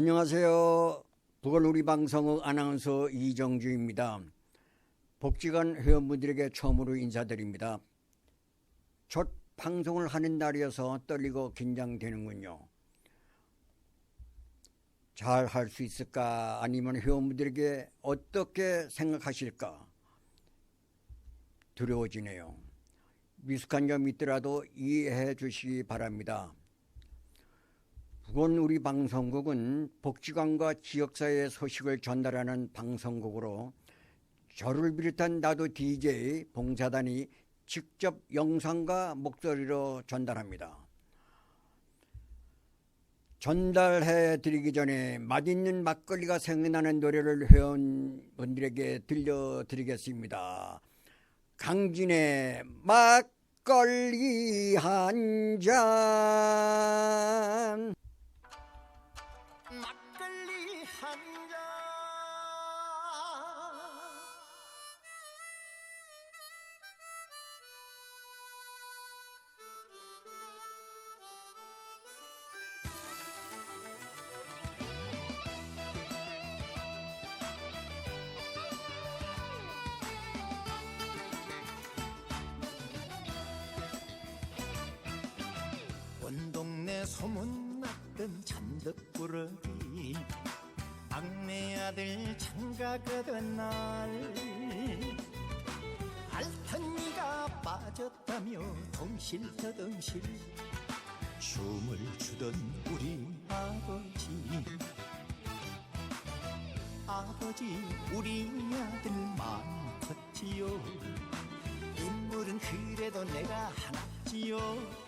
안녕하세요. 북원 우리 방송의 아나운서 이정주입니다. 복지관 회원분들에게 처음으로 인사드립니다. 첫 방송을 하는 날이어서 떨리고 긴장되는군요. 잘 할 수 있을까? 아니면 회원분들에게 어떻게 생각하실까? 두려워지네요. 미숙한 점이 있더라도 이해해 주시기 바랍니다. 북원 우리 방송국은 복지관과 지역사회의 소식을 전달하는 방송국으로 저를 비롯한 나도 DJ 봉사단이 직접 영상과 목소리로 전달합니다. 전달해 드리기 전에 맛있는 막걸리가 생각나는 노래를 회원분들에게 들려드리겠습니다. 강진의 막걸리 한 잔. 소문났던 잔득부러기 막내 아들 장가가 된날 알탄니가 빠졌다며 덩실더덩실 춤을 추던 우리 아버지. 아버지 우리 아들 마음 컸지요. 인물은 그래도 내가 하나지요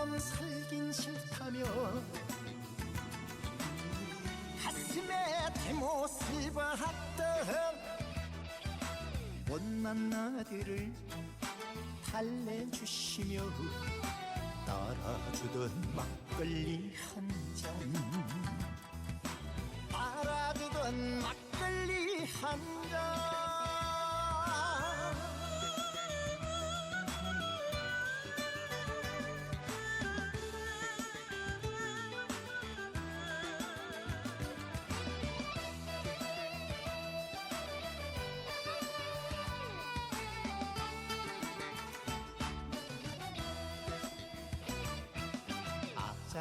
아빠처럼 살긴 싫다며 가슴에 대못을 박던 못난 아들을 달래주시며 따라주던 막걸리 한잔. 따라주던 막걸리 한잔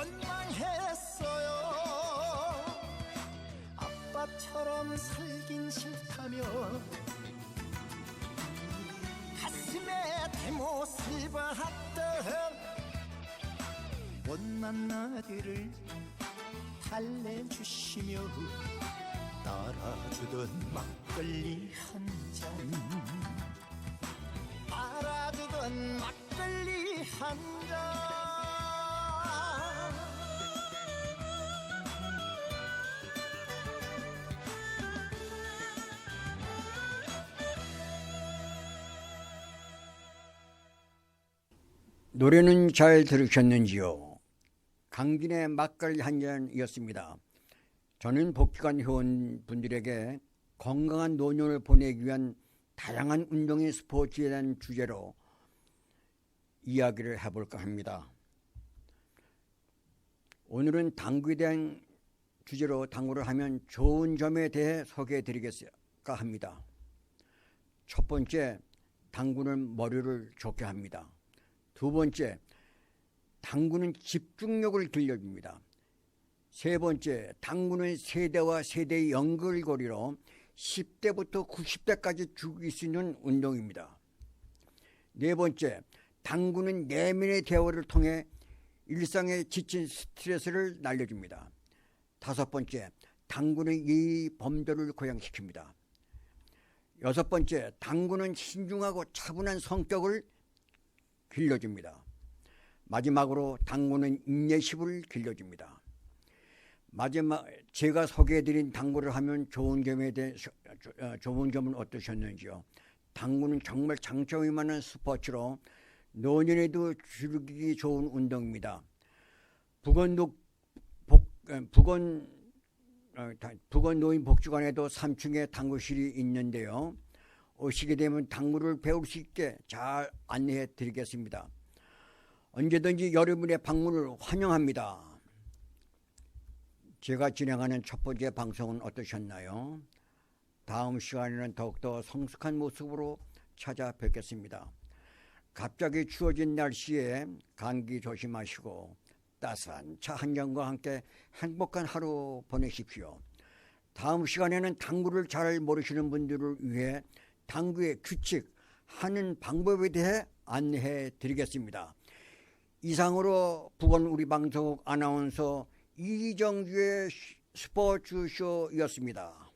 원망했어요. 아빠처럼 살긴 싫다며 가슴에 대못을 박던 못난 아들을 달래주시며 따라주던 막걸리 한잔. 따라주던 막걸리 한잔 노래는 잘 들으셨는지요? 강진의 막걸리 한 잔이었습니다. 저는 복지관 회원분들에게 건강한 노년을 보내기 위한 다양한 운동의 스포츠에 대한 주제로 이야기를 해볼까 합니다. 오늘은 당구에 대한 주제로 당구를 하면 좋은 점에 대해 소개해 드리겠을까 합니다. 첫 번째, 당구는 머리를 좋게 합니다. 두 번째, 당구는 집중력을 길러줍니다. 세 번째, 당구는 세대와 세대의 연결고리로 10대부터 90대까지 죽일 수 있는 운동입니다. 네 번째, 당구는 내면의 대화를 통해 일상에 지친 스트레스를 날려줍니다. 다섯 번째, 당구는 이 범죄를 고양시킵니다. 여섯 번째, 당구는 신중하고 차분한 성격을 길러줍니다. 마지막으로 당구는 인내심을 길러줍니다. 마지막 제가 소개해드린 당구를 하면 좋은 점에 대해 어, 좋은 점은 어떠셨는지요? 당구는 정말 장점이 많은 스포츠로 노년에도 즐기기 좋은 운동입니다. 북원독 복, 어, 북원 어, 다- 북원 노인 복지관에도 3층에 당구실이 있는데요. 오시게 되면 당구를 배울 수 있게 잘 안내해 드리겠습니다. 언제든지 여러분의 방문을 환영합니다. 제가 진행하는 첫 번째 방송은 어떠셨나요? 다음 시간에는 더욱더 성숙한 모습으로 찾아뵙겠습니다. 갑자기 추워진 날씨에 감기 조심하시고 따스한 차 한 잔과 함께 행복한 하루 보내십시오. 다음 시간에는 당구를 잘 모르시는 분들을 위해 당구의 규칙, 하는 방법에 대해 안내해 드리겠습니다. 이상으로 북원 우리 방송국 아나운서 이정주의 스포츠쇼였습니다.